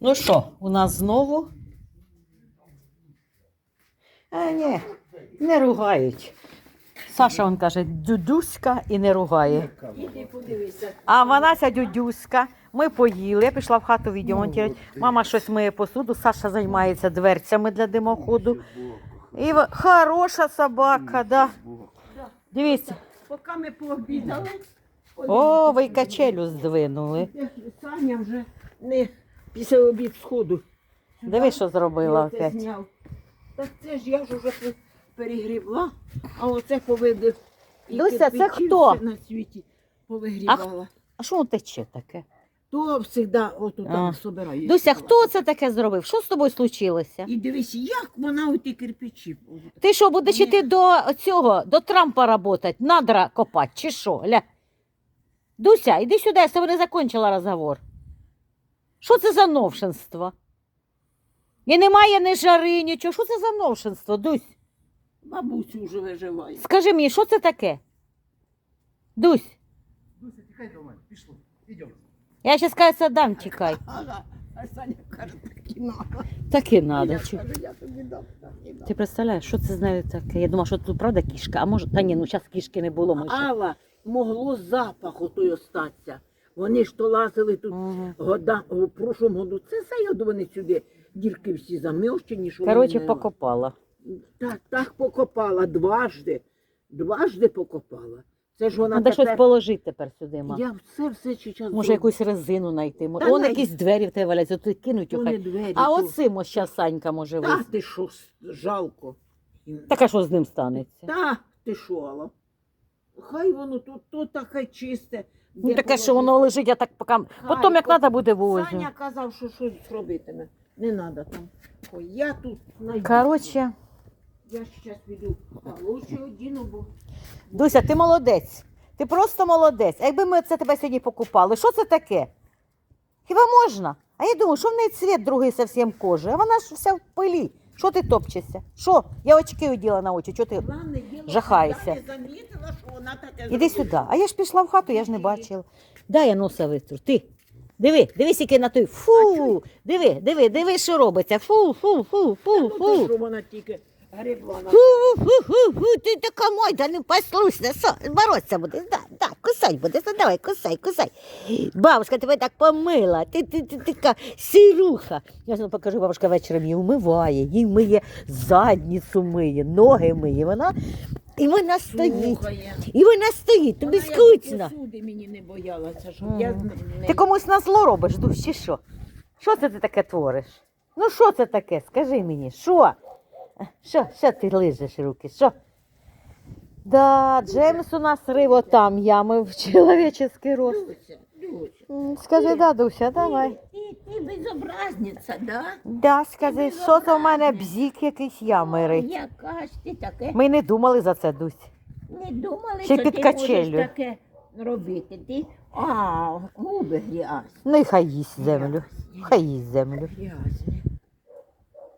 Ну що, у нас знову? А, ні, не ругають. Саша, він каже, дюдюська і не ругає. А вона ця дюдюська. Ми поїли, я пішла в хату відмонтувати. Мама щось миє посуду, Саша займається дверцями для димоходу. І в- хороша собака, да. Дивіться. Поки ми пообідали, О, ви качелю здвинули. Саня вже не після обід сходу. Диви, що зробила Це опять. зняв. Так це ж я ж уже пе- перегрібла, а оце повидив. І Дуся, це кирпичів хто? на світі повигрібала. А що воно тече таке? То завжди отут А. там собираю. Дуся, хто це таке зробив? Що з тобою случилося? І дивись, як вона оті кирпичі. Ти що, будеш Ні. іти до цього, до Трампа працювати, надра копати, чи що? Ля. Дуся, іди сюди, я з тобою не закончила розговор. Що це за новшинство? І немає ні жари, нічого. Що це за новшинство, Дусь? Бабусю вже виживає. Скажи мені, що це таке? Дусь, Дуся, тікай до мене, пішло. Ідемо. я зараз кажеться, дам тікай. Ага, а Саня каже, так і надо. Так і Я надо. Кажу, я тобі дам, так і дам. Ти представляєш, що це з нею таке? Я думала, що тут правда кішка, а може, та ні, ну зараз кішки не було. Ми ще. Алла, могло запах отой остатися. Вони ж то лазили тут Мгм. года, у прошлому году. Це зайоду вони сюди. Дірки всі замьощені, що Коротше, покопала. Так, так покопала дважди. Дважди покопала. Це ж вона Треба щось положити тепер сюди, ма. Я все все зараз. Може, якусь резину знайти. Може, Та Вон най- якісь двері в тебе валяться, тут кинуть То хай. двері. А то- оцим ось щас Санька може Та вийти. ти що, с- жалко. Так а що з ним станеться? Та ти що, Алла? Хай воно тут, тут таке чисте. Ну таке, що воно лежить, я так поки. Потім як треба буде возю. Саня казав, що щось робитиме. Не треба там. Ой, я тут знайду. Коротше, Я зараз піду. Лучше одіну, бо Дуся, ти молодець. Ти просто молодець. А якби ми це тебе сьогодні покупали, що це таке? Хіба можна? А я думаю, що в неї цвіт другий зовсім кожи, а вона ж вся в пилі. Що ти топчешся? Що? Я очки оділа на очі, чого ти? Главне діло, Жахайся. я не замітила, що вона таке Іди зробила. сюди. А я ж пішла в хату, я ж не бачила. Дай я носа витру. Ти. Диви, дивись, який на той. Фу. Диви, диви, диви, що робиться. Фу, фу, фу, фу, Ну, ти фу. що вона тільки грибла ти така мойда, не послушна, со, боротися будеш, да, да, кусай будеш, ну, давай, кусай, кусай. Бабушка тебе так помила, ти, ти, ти така сируха. Я вам покажу, бабушка вечором її вмиває, їй миє задницю миє, ноги миє, вона, і вона стоїть, слухає. і вона стоїть, тобі Вона скучно. як мені не боялася, Мгм. я не... Ти комусь на зло робиш, душ, чи що? Що це ти таке твориш? Ну що це таке? Скажи мені, що? Що, що ти лижеш руки? Що? Да, Джеймс у нас риво там ями в чоловічий рост. Скажи, да, Дуся, давай. Ти, ти безобразниця, да? Да, скажи, що це у мене бзік якийсь ями. Яка ж ти таке? Ми не думали за це, Дусь. Не думали, Ще що під ти качелю. будеш таке робити. Ти, а, губи грязні. Ну і хай їсть землю. Хай їсть землю. Грязні.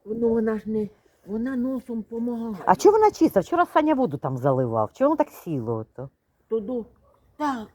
Ну, вона ж не, вона носом помагала. А чого вона чиста? Вчора Саня воду там заливав. Чого воно так сіло? Ото? Туди, так,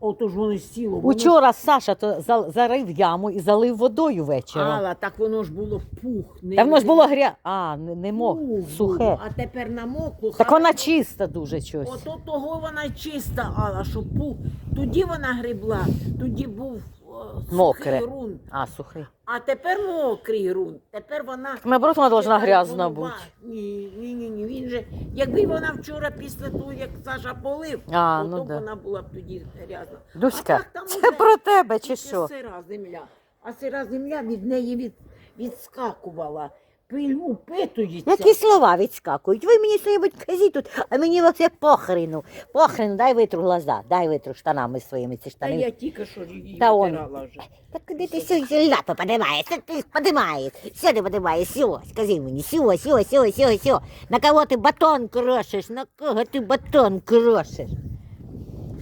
ото ж воно сіло. воно Учора Саша то за- зарив яму і залив водою вечором. Алла, так воно ж було пух. Не, Та воно ж було гря. А, не, не мог, пух сухе. було, А тепер намокло. Так вона чиста дуже щось. Ото того вона чиста, Алла, що пух. Тоді вона грибла, тоді був о, сухий Мокре. ґрунт. А, сухий. А тепер мокрий ґрунт. Тепер вона. Наоборот, вона должна грязна голова. бути. Ні, ні, ні, ні. Він же, якби вона вчора після того, як Саша полив, А, то ну да. вона була б тоді грязна. Дуська, А так там це уже про тебе чи тільки що? Сира земля. А сира земля від неї від, відскакувала. Пилю питується. Які слова відскакують? Ви мені що-небудь кажіть тут, а мені оце похрену. Похрену, дай витру глаза, дай витру штанами своїми ці Та штани. я тільки що її Та он. витирала вже. Так куди ти сьогодні лапи подимаєш? Що ти подимаєш? Що ти подимаєш? Сьо, скажи мені, сьо, сьо, сьо, сьо, сьо. На кого ти батон крошиш? На кого ти батон крошиш?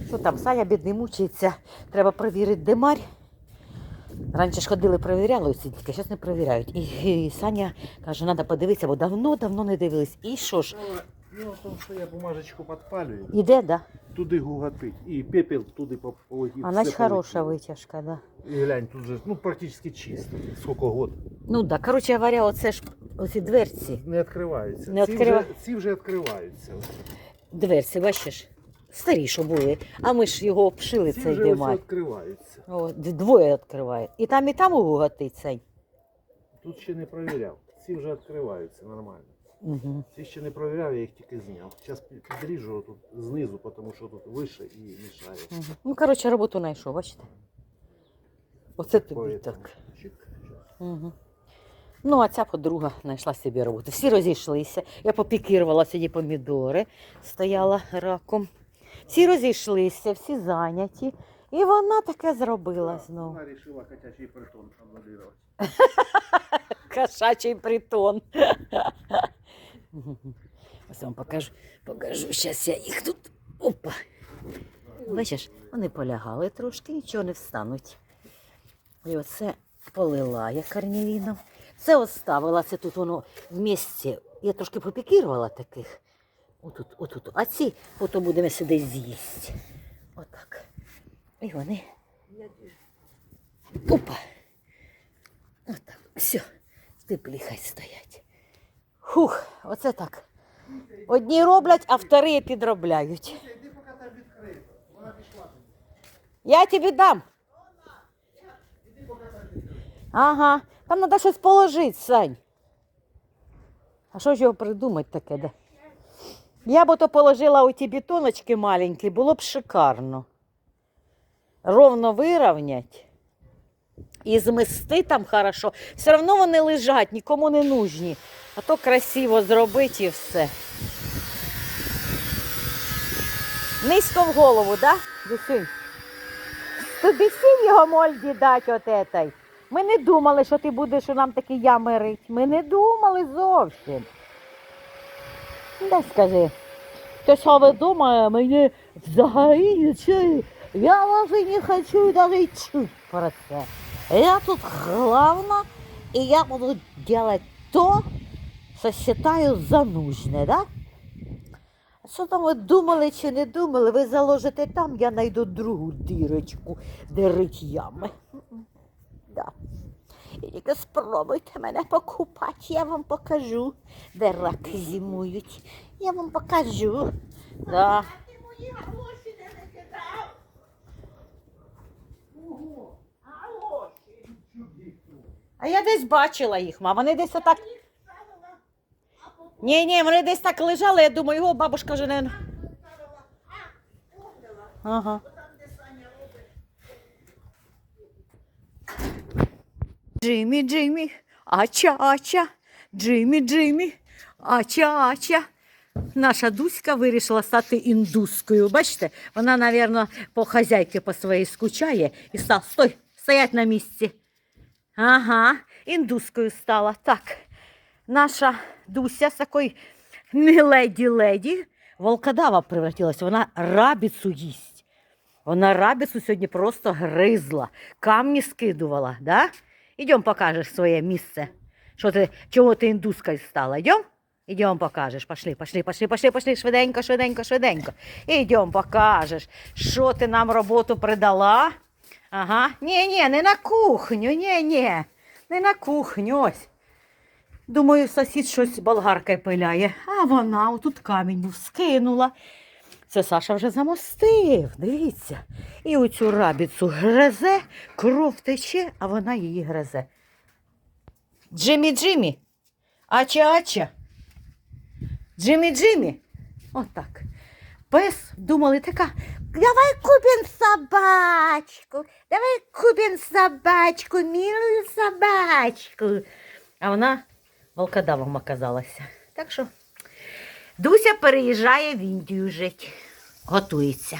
Що там, Саня бідний мучиться. Треба перевірити демарь. Раніше ж ходили, перевіряли усі тільки, зараз не перевіряють. І, і Саня каже, треба подивитися, бо давно-давно не дивились. І що ж, Дело в тому, що я бумажечку підпалюю, Іде, да? туди гугатить. І пепел туди по- полетів. А все значить хороша полетіло. витяжка, да. І глянь, тут же, ну, практично чисто. Сколько год. Ну да, коротше говоря, оце ж оці дверці. Не відкриваються. Не ці, вже, ці вже відкриваються. Дверці, бачиш? Старі, що були. А ми ж його обшили, Ці цей вже ось димар. відкриваються. О, д- двоє відкриває. І там, і там угатить цей. Тут ще не провіряв. Ці вже відкриваються нормально. Угу. Ці ще не провіряв, я їх тільки зняв. Зараз підріжу тут знизу, тому що тут вище і мішає. Угу. Ну, коротше, роботу знайшов, бачите? Оце тобі Поэтому так. чик, Угу. Ну, а ця подруга знайшла собі роботу. Всі розійшлися. Я попікірувала сьогодні помідори, стояла раком. Всі розійшлися, всі зайняті. І вона таке зробила знову. Вона вирішила котячий притон обладирувати. Кошачий притон. Ось вам покажу, покажу. Зараз я їх тут. Опа. Бачиш, вони полягали трошки, нічого не встануть. І оце полила я корневіном. Це оставила, це тут воно в місці. Я трошки попікірувала таких. Отут, отут. А ці потім будемо сюди з'їсти. Отак. І вони. Опа. Отак. Все. Теплі хай стоять. Хух, оце так. Одні роблять, а вторі підробляють. Я тобі дам. Ага, там треба щось положити, Сань. А що ж його придумати таке, да? Я б ото положила у ті бетоночки маленькі, було б шикарно. Ровно вирівнять. І змести там хорошо. Все одно вони лежать, нікому не нужні. А то красиво зробити і все. Низько в голову, да, Дусюнь? Туди сів його мольді дать от етай. Ми не думали, що ти будеш у нам такі ями рить. Ми не думали зовсім. Дай скажи. Ти що ви думає, мені взагалі нічого. Я і не хочу навіть чути про це. Я тут главна, і я буду делать то, що вважаю за нужне, да? Що там ви думали чи не думали? Ви заложите там, я знайду другу дірочку, де ями. Тільки спробуйте мене покупати, я вам покажу, де раки зимують. Я вам покажу. Да. А я десь бачила їх, мама. Вони десь отак. Ні, ні, вони десь так лежали, я думаю, його бабушка вже не. Ага. Джиммі, Джиммі, ача-ача, Джиммі, Джиммі, ача-ача. Наша Дуська вирішила стати індускою. Бачите, вона, мабуть, по хазяйки по своїй скучає і стала. Стой, стоять на місці. Ага, індускою стала. Так, наша Дуся з такої не леді-леді, волкодава превратилася. Вона рабіцу їсть. Вона рабіцу сьогодні просто гризла, камні скидувала, да? Ідем покажеш своє місце. Що ти, чого ти індускою стала? Йдем? Ідем покажеш. Пошли, пошли, пошли, пошли, пошли, швиденько, швиденько, швиденько. Ідем покажеш, що ти нам роботу придала. Ага. Ні, ні, не на кухню, ні, ні. Не на кухню. Ось. Думаю, сусід щось болгаркою пиляє, а вона отут камінь був скинула. Це Саша вже замостив, дивіться. І оцю рабіцу гризе, кров тече, а вона її гризе. Джиммі Джиммі. Ача Ача. Джиммі Джиммі. Отак. Пес думали така. Давай купим собачку. Давай купим собачку, милую собачку. А вона волкодавом оказалася. Так що Дуся переїжджає в Індію жити. Готується.